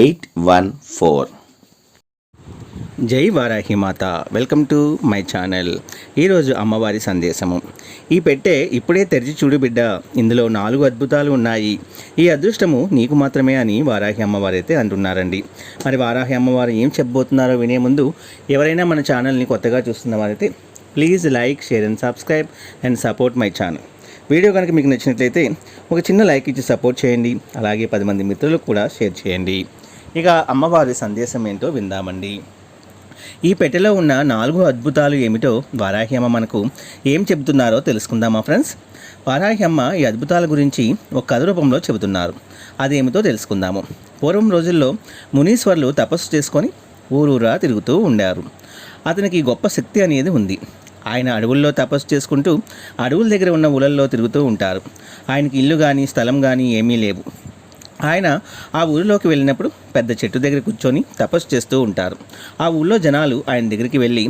eight one four. జై వారాహి మాత. Welcome to my channel. ఈరోజు అమ్మవారి సందేశము. ఈ పెట్టే ఇప్పుడే తెరిచి చూడు బిడ్డ ఇందులో నాలుగు అద్భుతాలు ఉన్నాయి. ఈ అదృష్టము నీకు మాత్రమే అని వారాహి అమ్మవారు అయితే అంటున్నారండి. మరి వారాహి అమ్మవారు ఏం చెప్పబోతున్నారో వినే ముందు ఎవరైనా మన ఛానల్ని కొత్తగా చూస్తున్న వారైతే please like share and subscribe and support my channel. Video కనుక మీకు నచ్చినట్లయితే ఒక చిన్న లైక్ ఇచ్చి సపోర్ట్ చేయండి. అలాగే పది మంది మిత్రులకు కూడా షేర్ చేయండి. ఇక అమ్మవారి సందేశం ఏంటో విందామండి. ఈ పెట్టెలో ఉన్న నాలుగు అద్భుతాలు ఏమిటో వారాహ్యమ్మ మనకు ఏం చెబుతున్నారో తెలుసుకుందామా ఫ్రెండ్స్? వారాహ్యమ్మ ఈ అద్భుతాల గురించి ఒక కథ రూపంలో చెబుతున్నారు. అదేమిటో తెలుసుకుందాము. పూర్వం రోజుల్లో మునీశ్వర్లు తపస్సు చేసుకొని ఊరూరా తిరుగుతూ ఉండారు. అతనికి గొప్ప శక్తి అనేది ఉంది. ఆయన అడవుల్లో తపస్సు చేసుకుంటూ అడవుల దగ్గర ఉన్న ఊళ్ళల్లో తిరుగుతూ ఉంటారు. ఆయనకి ఇల్లు కానీ స్థలం కానీ ఏమీ లేవు. ఆయన ఆ ఊరిలోకి వెళ్ళినప్పుడు పెద్ద చెట్టు దగ్గర కూర్చొని తపస్సు చేస్తూ ఉంటారు. ఆ ఊళ్ళో జనాలు ఆయన దగ్గరికి వెళ్ళి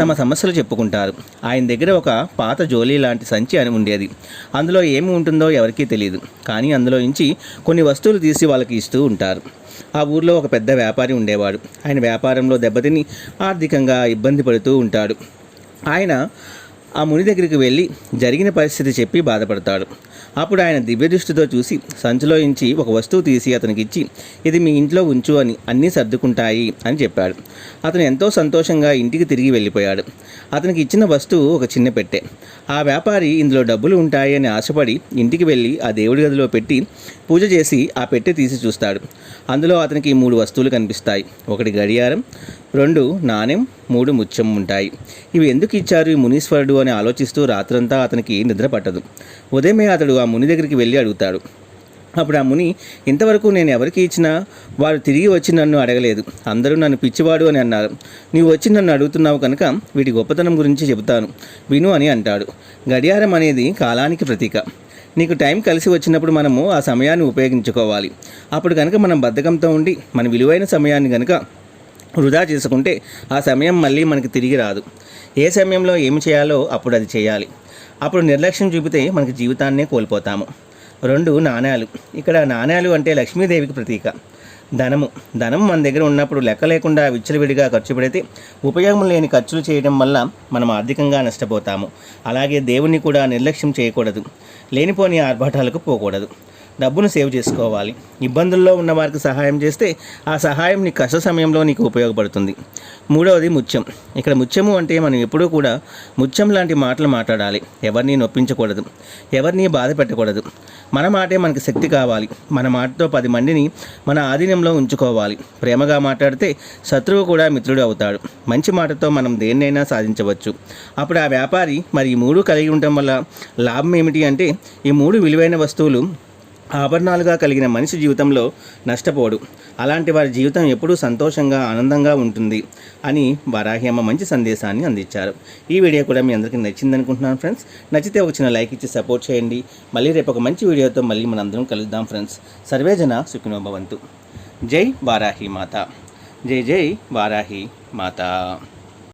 తమ సమస్యలు చెప్పుకుంటారు. ఆయన దగ్గర ఒక పాత జోలీ లాంటి సంచి అని ఉండేది. అందులో ఏమి ఉంటుందో ఎవరికీ తెలియదు కానీ అందులో నుంచి కొన్ని వస్తువులు తీసి వాళ్ళకి ఇస్తూ ఉంటారు. ఆ ఊర్లో ఒక పెద్ద వ్యాపారి ఉండేవాడు. ఆయన వ్యాపారంలో దెబ్బతిని ఆర్థికంగా ఇబ్బంది పడుతూ ఉంటాడు. ఆయన ఆ ముని దగ్గరికి వెళ్ళి జరిగిన పరిస్థితి చెప్పి బాధపడతాడు. అప్పుడు ఆయన దివ్యదృష్టితో చూసి సంచిలో ఇంచి ఒక వస్తువు తీసి అతనికి ఇచ్చి ఇది మీ ఇంట్లో ఉంచు అని అన్నీ సర్దుకుంటాయి అని చెప్పాడు. అతను ఎంతో సంతోషంగా ఇంటికి తిరిగి వెళ్ళిపోయాడు. అతనికి ఇచ్చిన వస్తువు ఒక చిన్న పెట్టె. ఆ వ్యాపారి ఇందులో డబ్బులు ఉంటాయి అని ఆశపడి ఇంటికి వెళ్ళి ఆ దేవుడి గదిలో పెట్టి పూజ చేసి ఆ పెట్టె తీసి చూస్తాడు. అందులో అతనికి మూడు వస్తువులు కనిపిస్తాయి. ఒకటి గడియారం రెండు నాణెం మూడు ముత్యం ఉంటాయి. ఇవి ఎందుకు ఇచ్చారు ఈ మునీశ్వరుడు అని ఆలోచిస్తూ రాత్రంతా అతనికి నిద్ర పట్టదు. ఉదయమే అతడు ఆ ముని దగ్గరికి వెళ్ళి అడుగుతాడు. అప్పుడు ఆ ముని ఇంతవరకు నేను ఎవరికి ఇచ్చినా వారు తిరిగి వచ్చి నన్ను అడగలేదు. అందరూ నన్ను పిచ్చివాడు అని అన్నారు. నీవు వచ్చి నన్ను అడుగుతున్నావు కనుక వీటి గొప్పతనం గురించి చెబుతాను. విను అని అంటాడు. గడియారం అనేది కాలానికి ప్రతీక. నీకు టైం కలిసి వచ్చినప్పుడు మనము ఆ సమయాన్ని ఉపయోగించుకోవాలి. అప్పుడు కనుక మనం బద్ధకంతో ఉండి మన విలువైన సమయాన్ని కనుక వృధా చేసుకుంటే ఆ సమయం మళ్ళీ మనకి తిరిగి రాదు. ఏ సమయంలో ఏమి చేయాలో అప్పుడు అది చేయాలి. అప్పుడు నిర్లక్ష్యం చూపితే మనకి జీవితాన్నే కోల్పోతాము. రెండు నాణ్యాలు ఇక్కడ నాణ్యాలు అంటే లక్ష్మీదేవికి ప్రతీక. ధనము. ధనం మన దగ్గర ఉన్నప్పుడు లెక్క లేకుండా విచ్చలవిడిగా ఖర్చు పెడితే ఉపయోగం లేని ఖర్చులు చేయడం వల్ల మనం ఆర్థికంగా నష్టపోతాము. అలాగే దేవుణ్ణి కూడా నిర్లక్ష్యం చేయకూడదు. లేనిపోని ఆర్భాటాలకు పోకూడదు. డబ్బును సేవ్ చేసుకోవాలి. ఇబ్బందుల్లో ఉన్న వారికి సహాయం చేస్తే ఆ సహాయం నీ కష్ట సమయంలో నీకు ఉపయోగపడుతుంది. మూడవది ముత్యం. ఇక్కడ ముత్యము అంటే మనం ఎప్పుడూ కూడా ముత్యం లాంటి మాటలు మాట్లాడాలి. ఎవరిని నొప్పించకూడదు. ఎవరిని బాధ పెట్టకూడదు. మన మాటే మనకి శక్తి కావాలి. మన మాటతో పది మందిని మన ఆధీనంలో ఉంచుకోవాలి. ప్రేమగా మాట్లాడితే శత్రువు కూడా మిత్రుడు అవుతాడు. మంచి మాటతో మనం దేన్నైనా సాధించవచ్చు. అప్పుడు ఆ వ్యాపారి మరి ఈ మూడు కలిగి ఉండటం వల్ల లాభం ఏమిటి అంటే ఈ మూడు విలువైన వస్తువులు ఆభరణాలుగా కలిగిన మనిషి జీవితంలో నష్టపోడు. అలాంటి వారి జీవితం ఎప్పుడూ సంతోషంగా ఆనందంగా ఉంటుంది అని వారాహి అమ్మ మంచి సందేశాన్ని అందించారు. ఈ వీడియో కూడా మీ అందరికీ నచ్చింది అనుకుంటున్నాను ఫ్రెండ్స్. నచ్చితే ఒక చిన్న లైక్ ఇచ్చి సపోర్ట్ చేయండి. మళ్ళీ రేపు ఒక మంచి వీడియోతో మళ్ళీ మనందరం కలుద్దాం ఫ్రెండ్స్. సర్వేజన సుఖినోభవంతు జై వారాహి మాత. జై జై వారాహి మాత.